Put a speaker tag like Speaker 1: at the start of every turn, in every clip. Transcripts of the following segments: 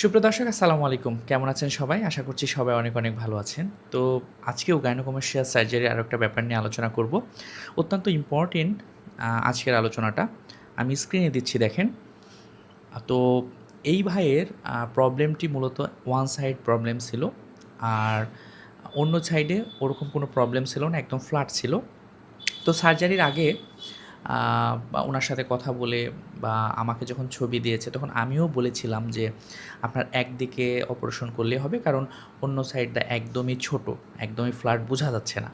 Speaker 1: সুপ্রিয় দর্শক, আসসালামু আলাইকুম। কেমন আছেন সবাই? আশা করছি সবাই অনেক অনেক ভালো আছেন। তো আজকেও গাইনোকমার্শিয়াল সার্জারি আরও একটা ব্যাপার নিয়ে আলোচনা করব। অত্যন্ত ইম্পর্টেন্ট আজকের আলোচনাটা। আমি স্ক্রিনে দিচ্ছি, দেখেন। তো এই ভাইয়ের প্রবলেমটি মূলত ওয়ান সাইড প্রবলেম ছিল। আর অন্য সাইডে ওরকম কোনো প্রবলেম ছিল না, একদম ফ্ল্যাট ছিল। তো সার্জারির আগে ওনার সাথে কথা বলে বা আমাকে যখন ছবি দিয়েছে, তখন আমিও বলেছিলাম যে আপনার একদিকে অপারেশন করলে হবে কারণ অন্য সাইডটা একদমই ছোট, একদমই ফ্ল্যাট বোঝা যাচ্ছে না।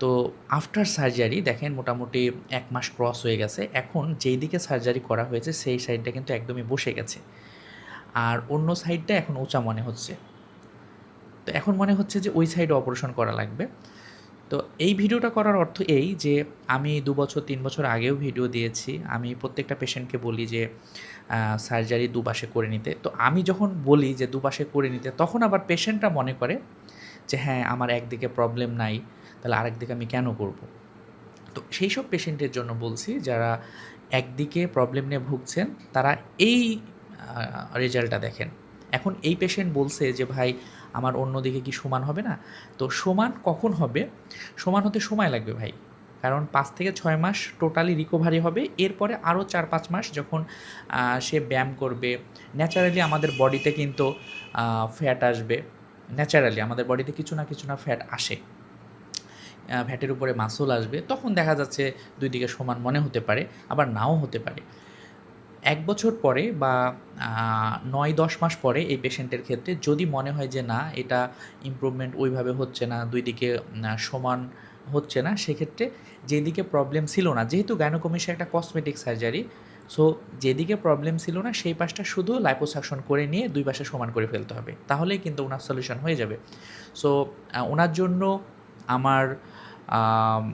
Speaker 1: তো আফটার সার্জারি দেখেন মোটামুটি এক মাস ক্রস হয়ে গেছে, এখন যেই দিকে সার্জারি করা হয়েছে, সেই সাইডটা কিন্তু একদমই বসে গেছে। আর অন্য সাইডটা এখন উঁচা মনে হচ্ছে। তো এখন মনে হচ্ছে যে ওই সাইডে অপারেশন করা লাগবে। তো এই ভিডিওটা করার অর্থ এই যে আমি দু বছর, তিন বছর আগেও ভিডিও দিয়েছি। আমি প্রত্যেকটা পেশেন্টকে বলি যে সার্জারি দুপাশে করে নিতে। তো আমি যখন বলি যে দুপাশে করে নিতে, তখন আবার পেশেন্টরা মনে করে যে হ্যাঁ আমার একদিকে প্রবলেম নাই, তাহলে আরেকদিকে আমি কেন করব? তো সেই সব পেশেন্টের জন্য বলছি, যারা একদিকে প্রবলেম নিয়ে ভুগছেন, তারা এই রেজাল্টটা দেখেন। এখন এই পেশেন্ট বলছে যে, ভাই, আমার অন্যদিকে কি সমান হবে না? তো সমান কখন হবে? সমান হতে সময় লাগবে ভাই। কারণ পাঁচ থেকে ছয় মাস টোটালি রিকভারি হবে। এরপরে আরও চার পাঁচ মাস যখন সে ব্যায়াম করবে ন্যাচারালি আমাদের বডিতে কিন্তু ফ্যাট আসবে। ন্যাচারালি আমাদের বডিতে কিছু না কিছু না ফ্যাট আসে। ফ্যাটের উপরে মাসল আসবে। তখন দেখা যাচ্ছে দুই দিকে সমান মনে হতে পারে, আবার নাও হতে পারে। এক বছর পরে বা নয় দশ মাস পরে এই পেশেন্টের ক্ষেত্রে যদি মনে হয় যে না, এটা ইমপ্রুভমেন্ট ওইভাবে হচ্ছে না, দুই দিকে সমান হচ্ছে না, সেক্ষেত্রে যেদিকে প্রবলেম ছিল না, যেহেতু গাইনোকমিশন একটা কসমেটিক সার্জারি সো যেদিকে প্রবলেম ছিল না, সেই পাশটা শুধু লাইপোসাকশন করে নিয়ে দুই পাশে সমান করে ফেলতে হবে। তাহলেই কিন্তু ওনার সলিউশন হয়ে যাবে। সো ওনার জন্য আমার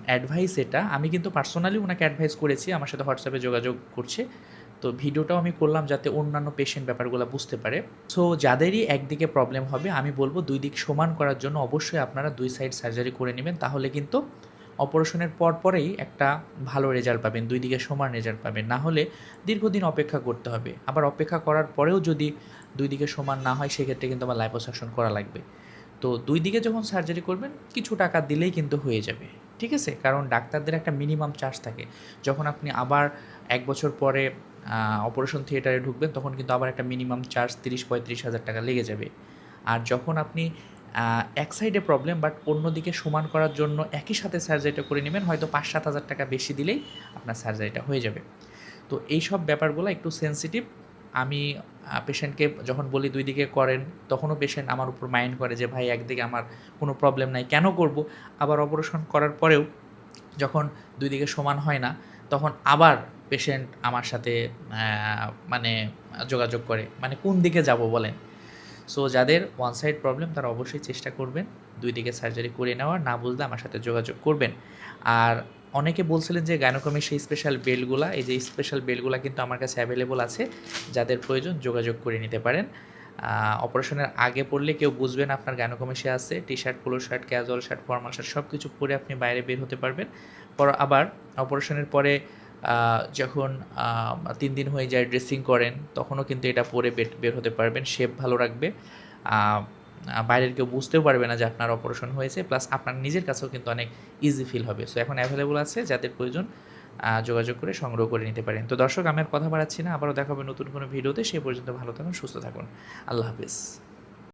Speaker 1: অ্যাডভাইস এটা, আমি কিন্তু পার্সোনালি ওনাকে অ্যাডভাইস করেছি, আমার সাথে হোয়াটসঅ্যাপে যোগাযোগ করছে। তো ভিডিওটাও আমি করলাম যাতে অন্যান্য পেশেন্ট ব্যাপারগুলো বুঝতে পারে। সো যাদেরই একদিকে প্রবলেম হবে, আমি বলব দুই দিক সমান করার জন্য অবশ্যই আপনারা দুই সাইড সার্জারি করে নেবেন। তাহলে কিন্তু অপারেশনের পর পরেই একটা ভালো রেজাল্ট পাবেন, দুই দিকে সমান রেজাল্ট পাবেন। না হলে দীর্ঘদিন অপেক্ষা করতে হবে। আবার অপেক্ষা করার পরেও যদি দুই দিকে সমান না হয়, সেক্ষেত্রে কিন্তু আমার লাইপোসাকশন করা লাগবে। তো দুই দিকে যখন সার্জারি করবেন, কিছু টাকা দিলেই কিন্তু হয়ে যাবে। ঠিক আছে? কারণ ডাক্তারদের একটা মিনিমাম চার্জ থাকে। যখন আপনি আবার এক বছর পরে অপারেশন থিয়েটারে ঢুকবেন, তখন কিন্তু আবার একটা মিনিমাম চার্জ তিরিশ পঁয়ত্রিশ হাজার টাকা লেগে যাবে। আর যখন আপনি এক সাইডে প্রবলেম বাট অন্যদিকে সমান করার জন্য একই সাথে সার্জারিটা করে নেবেন, হয়তো পাঁচ সাত হাজার টাকা বেশি দিলেই আপনার সার্জারিটা হয়ে যাবে। তো এই সব ব্যাপারগুলো একটু সেন্সিটিভ আমি পেশেন্টকে যখন বলি দুই দিকে করেন, তখনও পেশেন্ট আমার উপর মাইন্ড করে যে, ভাই, একদিকে আমার কোনো প্রবলেম নাই, কেন করব? আবার অপারেশন করার পরেও যখন দুই দিকে সমান হয় না, তখন আবার পেশেন্ট আমার সাথে মানে যোগাযোগ করে মানে কোন দিকে যাব বলেন। সো যাদের ওয়ান সাইড প্রবলেম তারা অবশ্যই চেষ্টা করবেন দুই দিকে সার্জারি করে নেওয়ার, না বুঝলে আমার সাথে যোগাযোগ করবেন। আর অনেকে বলছিলেন যে গাইনোকমির সেই স্পেশাল বেল্টগুলা এই যে স্পেশাল বেল্টগুলা কিন্তু আমার কাছে অ্যাভেলেবল আছে, যাদের প্রয়োজন যোগাযোগ করে নিতে পারেন। অপারেশনের আগে পড়লে কেউ বুঝবেন আপনার গাইনোকমিশে আছে T shirt polo shirt casual shirt formal shirt সব কিছু পরে আপনি বাইরে বের হতে পারবেন। পর আবার অপারেশনের পরে যখন তিন দিন হয়ে যায় ড্রেসিং করেন, তখনও কিন্তু এটা পরে বের- হতে পারবেন শেপ ভালো রাখবে। বাইরের কেউ বুঝতেও পারবে না যে আপনার অপারেশন হয়েছে প্লাস আপনার নিজের কাছেও কিন্তু অনেক ইজি ফিল হবে। সো এখন অ্যাভেলেবল আছে, যাদের প্রয়োজন যোগাযোগ করে সংগ্রহ করে নিতে পারেন। তো দর্শক, আমি আর কথা বাড়াচ্ছি না। আবারও দেখাবে নতুন কোনো ভিডিওতে। সে পর্যন্ত ভালো থাকুন, সুস্থ থাকুন। আল্লাহ হাফিজ।